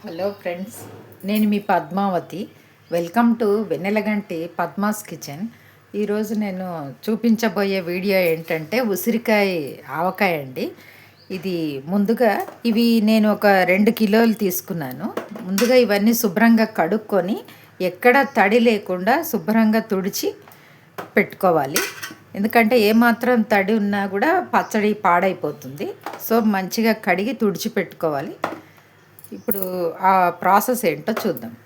Hello friends నేను మీ Padmavati. Welcome to Vennelaganti Padma's kitchen. ఈరోజు నేను చూపించబోయే వీడియో ఏంటంటే ఉసిరికాయ ఆవకాయ అండి. ఇది ముందుగా ఇవి నేను ఒక రెండు కిలోలు తీసుకున్నాను. ముందుగా ఇవన్నీ శుభ్రంగా కడుక్కొని ఎక్కడ తడి లేకుండా శుభ్రంగా తుడిచి పెట్టుకోవాలి. ఎందుకంటే ఏమాత్రం తడి ఉన్నా కూడా పచ్చడి పాడైపోతుంది. సో మంచిగా కడిగి తుడిచి పెట్టుకోవాలి. ఇప్పుడు ఆ ప్రాసెస్ ఏంటో చూద్దాం.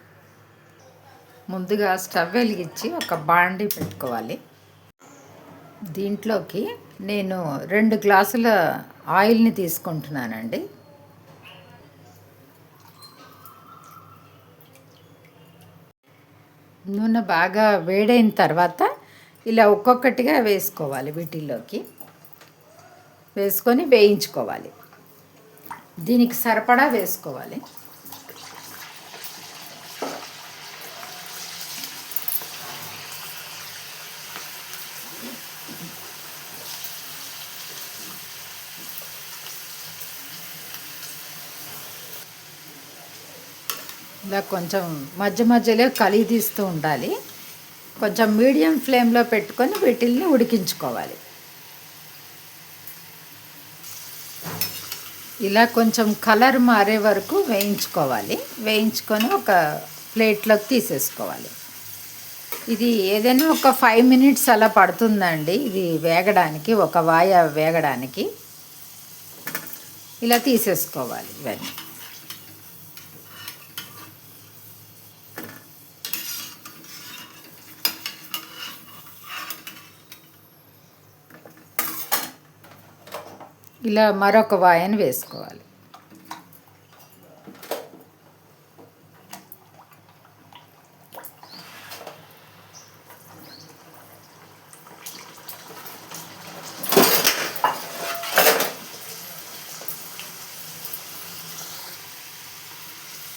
ముందుగా స్టవ్ వెలిగించి ఒక బాండి పెట్టుకోవాలి. దీంట్లోకి నేను రెండు గ్లాసుల ఆయిల్ని తీసుకుంటున్నానండి. నూనె బాగా వేడైన తర్వాత ఇలా ఒక్కొక్కటిగా వేసుకోవాలి వీటిల్లోకి. వేసుకొని వేయించుకోవాలి. దీనికి సరిపడా వేసుకోవాలి. ఇలా కొంచెం మధ్య మధ్యలో కలిగి తీస్తూ ఉండాలి. కొంచెం మీడియం ఫ్లేమ్లో పెట్టుకొని వీటిల్ని ఉడికించుకోవాలి. ఇలా కొంచెం కలర్ మారే వరకు వేయించుకోవాలి. వేయించుకొని ఒక ప్లేట్లోకి తీసేసుకోవాలి. ఇది ఏదైనా ఒక ఫైవ్ మినిట్స్ అలా పడుతుందండి. ఇది వేగడానికి ఒక వాయ వేగడానికి. ఇలా తీసేసుకోవాలి ఇవన్నీ. ఇలా మరొక వాయను వేసుకోవాలి.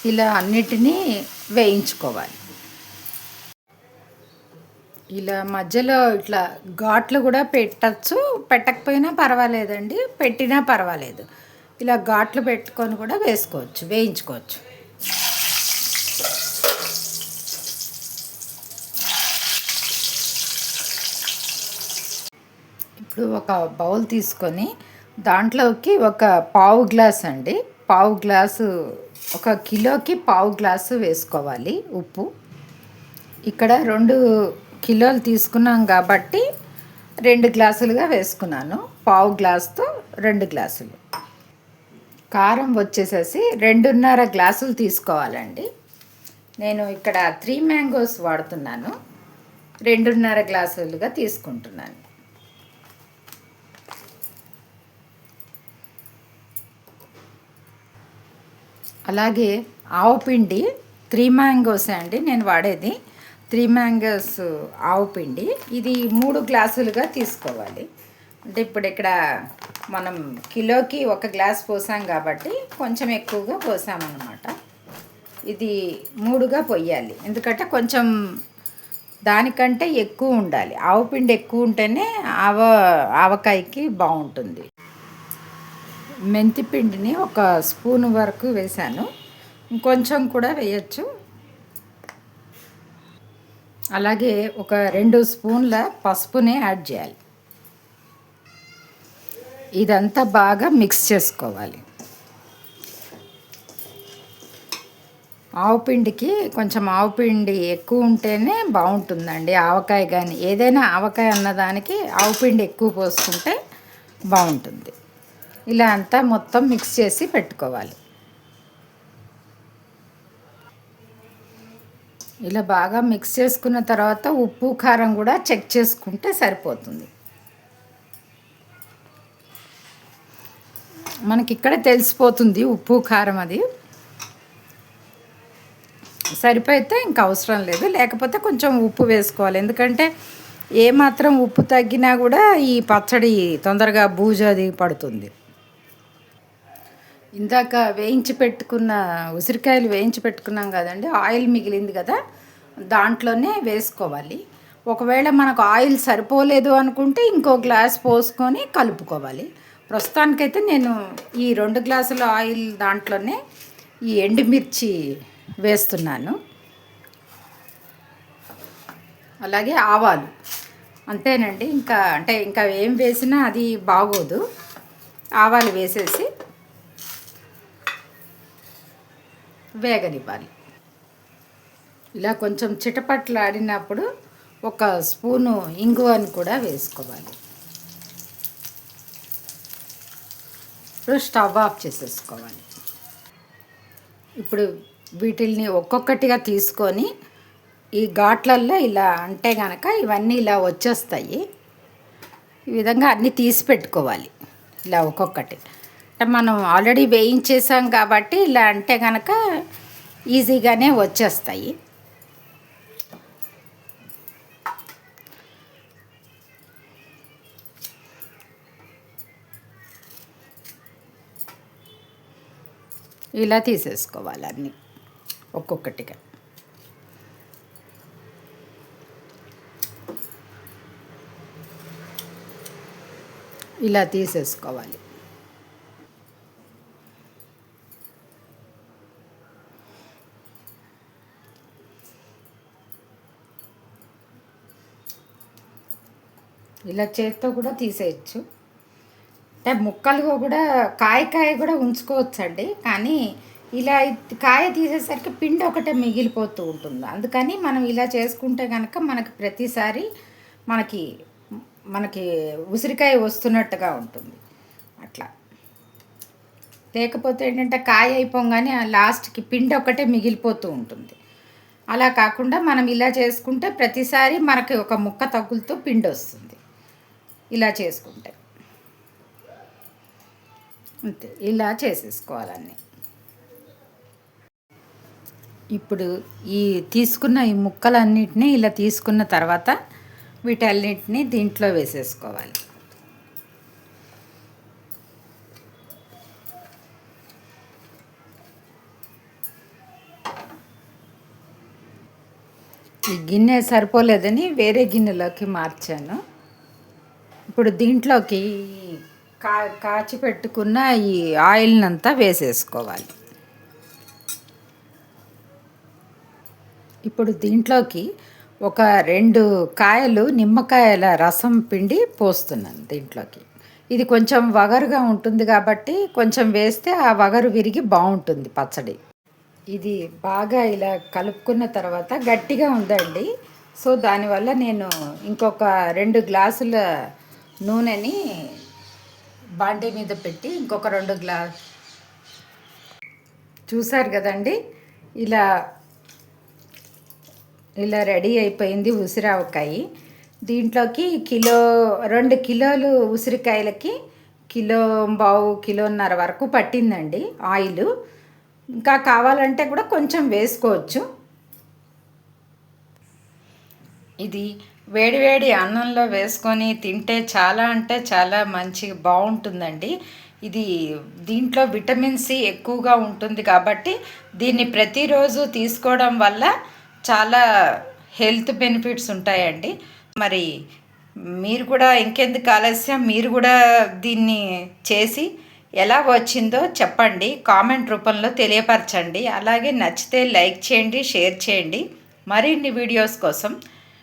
ఇలా అన్నిటినీ వేయించుకోవాలి. ఇలా మధ్యలో ఇట్లా ఘాట్లు కూడా పెట్టచ్చు. పెట్టకపోయినా పర్వాలేదండి. పెట్టినా పర్వాలేదు. ఇలా ఘాట్లు పెట్టుకొని కూడా వేసుకోవచ్చు. వేయించుకోవచ్చు. ఇప్పుడు ఒక బౌల్ తీసుకొని దాంట్లోకి ఒక పావు గ్లాస్ అండి. పావు గ్లాసు ఒక కిలోకి పావు గ్లాసు వేసుకోవాలి ఉప్పు. ఇక్కడ రెండు కిలోలు తీసుకున్నాం కాబట్టి రెండు గ్లాసులుగా వేసుకున్నాను. పావు గ్లాసుతో రెండు గ్లాసులు. కారం వచ్చేసేసి రెండున్నర గ్లాసులు తీసుకోవాలండి. నేను ఇక్కడ త్రీ మ్యాంగోస్ వాడుతున్నాను. రెండున్నర గ్లాసులుగా తీసుకుంటున్నాను. అలాగే ఆవు పిండి త్రీ మ్యాంగోస్ అండి నేను వాడేది. త్రీ మ్యాంగోస్ ఆవు పిండి. ఇది మూడు గ్లాసులుగా తీసుకోవాలి. అంటే ఇప్పుడు ఇక్కడ మనం కిలోకి ఒక గ్లాస్ పోసాం కాబట్టి కొంచెం ఎక్కువగా పోసామన్నమాట. ఇది మూడుగా పొయ్యాలి. ఎందుకంటే కొంచెం దానికంటే ఎక్కువ ఉండాలి. ఆవు పిండి ఎక్కువ ఉంటేనే ఆవ ఆవకాయకి బాగుంటుంది. మెంతి పిండిని ఒక స్పూన్ వరకు వేశాను ఇంకొంచెం కూడా వేయచ్చు. అలాగే ఒక రెండు స్పూన్ల పసుపుని యాడ్ చేయాలి. ఇదంతా బాగా మిక్స్ చేసుకోవాలి. ఆవు పిండికి కొంచెం ఆవు పిండి ఎక్కువ ఉంటేనే బాగుంటుందండి. ఆవకాయ కానీ ఏదైనా ఆవకాయ అన్నదానికి ఆవు పిండి ఎక్కువ పోసుకుంటే బాగుంటుంది. ఇలా అంతా మొత్తం మిక్స్ చేసి పెట్టుకోవాలి. ఇలా బాగా మిక్స్ చేసుకున్న తర్వాత ఉప్పు కారం కూడా చెక్ చేసుకుంటే సరిపోతుంది. మనకి ఇక్కడ తెలిసిపోతుంది ఉప్పు కారం అది. సరిపోతే ఇంకా అవసరం లేదు. లేకపోతే కొంచెం ఉప్పు వేసుకోవాలి. ఎందుకంటే ఏమాత్రం ఉప్పు తగ్గినా కూడా ఈ పచ్చడి తొందరగా బూజది పడుతుంది. ఇందాక వేయించి పెట్టుకున్న ఉసిరికాయలు వేయించి పెట్టుకున్నాం కదండి ఆయిల్ మిగిలింది కదా దాంట్లోనే వేసుకోవాలి. ఒకవేళ మనకు ఆయిల్ సరిపోలేదు అనుకుంటే ఇంకో గ్లాస్ పోసుకొని కలుపుకోవాలి. ప్రస్తుతానికైతే నేను ఈ రెండు గ్లాసుల ఆయిల్ దాంట్లోనే ఈ ఎండుమిర్చి వేస్తున్నాను. అలాగే ఆవాలు. అంతేనండి ఇంకా అంటే ఇంకా ఏం వేసినా అది బాగోదు. ఆవాలు వేసేసి వేగనివ్వాలి. ఇలా కొంచెం చిటపట్లాడినప్పుడు ఒక స్పూను ఇంగువని కూడా వేసుకోవాలి. ఇప్పుడు స్టవ్ ఆఫ్ చేసేసుకోవాలి. ఇప్పుడు వీటిల్ని ఒక్కొక్కటిగా తీసుకొని ఈ ఘాట్లల్లో ఇలా అంటే కనుక ఇవన్నీ ఇలా వచ్చేస్తాయి. ఈ విధంగా అన్నీ తీసి పెట్టుకోవాలి. ఇలా ఒక్కొక్కటి. మనం ఆల్రెడీ వేయించేసాం కాబట్టి ఇలా అంటే కనుక ఈజీగానే వచ్చేస్తాయి. ఇలా తీసేసుకోవాలి అన్నీ ఒక్కొక్కటిగా. ఇలా తీసేసుకోవాలి. ఇలా చేత్తో కూడా తీసేయచ్చు. అంటే ముక్కలుగా కూడా కాయ కాయ కూడా ఉంచుకోవచ్చండి. కానీ ఇలా కాయ తీసేసరికి పిండి ఒకటే మిగిలిపోతూ ఉంటుంది. అందుకని మనం ఇలా చేసుకుంటే కనుక మనకి ప్రతిసారి మనకి మనకి ఉసిరికాయ వస్తున్నట్టుగా ఉంటుంది. అట్లా. లేకపోతే ఏంటంటే కాయ అయిపోగానే లాస్ట్కి పిండి ఒకటే మిగిలిపోతూ ఉంటుంది. అలా కాకుండా మనం ఇలా చేసుకుంటే ప్రతిసారి మనకి ఒక ముక్క తగులుతూ పిండి వస్తుంది. ఇలా చేసుకుంటే. అంతే ఇలా చేసేసుకోవాలన్నీ. ఇప్పుడు ఈ తీసుకున్న ఈ ముక్కలన్నిటినీ ఇలా తీసుకున్న తర్వాత వీటన్నిటిని దీంట్లో వేసేసుకోవాలి. ఈ గిన్నె సరిపోలేదని వేరే గిన్నెలోకి మార్చాను. ఇప్పుడు దీంట్లోకి కా కాచి పెట్టుకున్న ఈ ఆయిల్ని అంతా వేసేసుకోవాలి. ఇప్పుడు దీంట్లోకి ఒక రెండు కాయలు నిమ్మకాయల రసం పిండి పోస్తున్నాను దీంట్లోకి. ఇది కొంచెం వగరుగా ఉంటుంది కాబట్టి కొంచెం వేస్తే ఆ వగరు విరిగి బాగుంటుంది పచ్చడి. ఇది బాగా ఇలా కలుపుకున్న తర్వాత గట్టిగా ఉందండి. సో దానివల్ల నేను ఇంకొక రెండు గ్లాసుల నూనెని బాండీ మీద పెట్టి ఇంకొక రెండు గ్లాస్ చూసారు కదండి? ఇలా ఇలా రెడీ అయిపోయింది ఉసిరావకాయ. దీంట్లోకి కిలో రెండు కిలోలు ఉసిరికాయలకి కిలో బావు కిలోన్నర వరకు పట్టిందండి ఆయిల్. ఇంకా కావాలంటే కూడా కొంచెం వేసుకోవచ్చు. ఇది వేడివేడి అన్నంలో వేసుకొని తింటే చాలా అంటే చాలా మంచి బాగుంటుందండి. ఇది దీంట్లో విటమిన్ సి ఎక్కువగా ఉంటుంది కాబట్టి దీన్ని ప్రతిరోజు తీసుకోవడం వల్ల చాలా హెల్త్ బెనిఫిట్స్ ఉంటాయండి. మరి మీరు కూడా ఇంకెందుకు ఆలస్యం? మీరు కూడా దీన్ని చేసి ఎలా వచ్చిందో చెప్పండి. కామెంట్ రూపంలో తెలియపరచండి. అలాగే నచ్చితే లైక్ చేయండి షేర్ చేయండి. మరిన్ని వీడియోస్ కోసం